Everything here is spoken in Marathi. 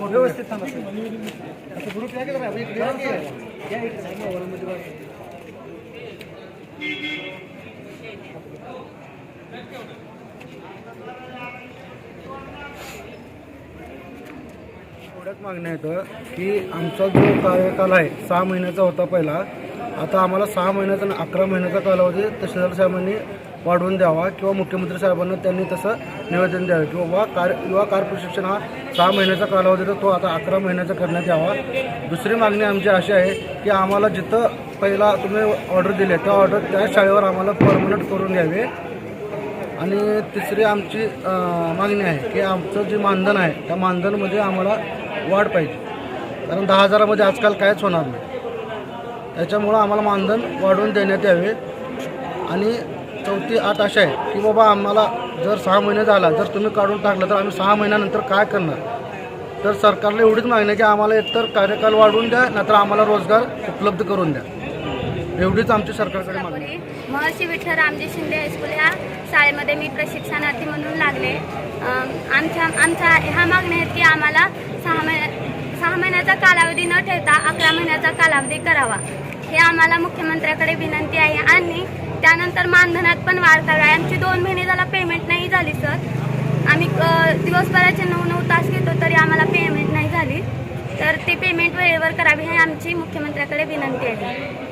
व्यवस्थित थांबा असं ग्रुप या केलं या इकडे, मागण्या आहेत की आमचा जो कार्यकाल आहे सहा महिन्याचा होता पहिला आता आम्हाला सहा महिन्याचा आणि अकरा महिन्याचा कालावधी तहसीलदार साहेबांनी वाढवून द्यावा किंवा मुख्यमंत्री साहेबांना त्यांनी तसं निवेदन द्यावे. की बाबा कार युवा कार प्रशिक्षण हा सहा महिन्याचा कालावधी तर तो आता अकरा महिन्याचा करण्यात यावा. दुसरी मागणी आमची अशी आहे की आम्हाला जिथं पहिला तुम्ही ऑर्डर दिले त्या ऑर्डर त्या शाळेवर आम्हाला परमनंट करून घ्यावे. आणि तिसरी आमची मागणी आहे की आमचं जे मानधन आहे त्या मानधनमध्ये आम्हाला वाढ पाहिजे. कारण दहा हजारामध्ये आजकाल कायच होणार नाही. त्याच्यामुळं आम्हाला मानधन वाढवून देण्यात यावे. आणि चौथी आठ अशा आहे की बाबा आम्हाला जर सहा महिने झाला जर तुम्ही काढून टाकलं तर आम्ही सहा महिन्यानंतर काय करणार? तर सरकारला एवढीच मागणी आहे की आम्हाला एकतर कार्यकाल वाढवून द्या नाहीतर आम्हाला रोजगार उपलब्ध करून द्या. एवढीच आमची सरकारकडे मागणी महर्षी विठ्ठल रामजी शिंदे हायस्कूल या शाळेमध्ये मी प्रशिक्षणार्थी म्हणून लागले. आमच्या आमच्या ह्या मागण्या आहेत की आम्हाला सहा महिन्या सहा महिन्याचा कालावधी न ठेवता अकरा महिन्याचा कालावधी करावा. हे आम्हाला मुख्यमंत्र्याकडे विनंती आहे. आणि त्यानंतर मानधनात पण वाढ करावी. आमची दोन महिने झाला पेमेंट नाही झाली सर आम्ही दिवसभराचे नऊ नऊ तास घेतो तरी आम्हाला पेमेंट नाही झाली. तर ते पेमेंट वेळेवर करावी हे आमची मुख्यमंत्र्याकडे विनंती आहे.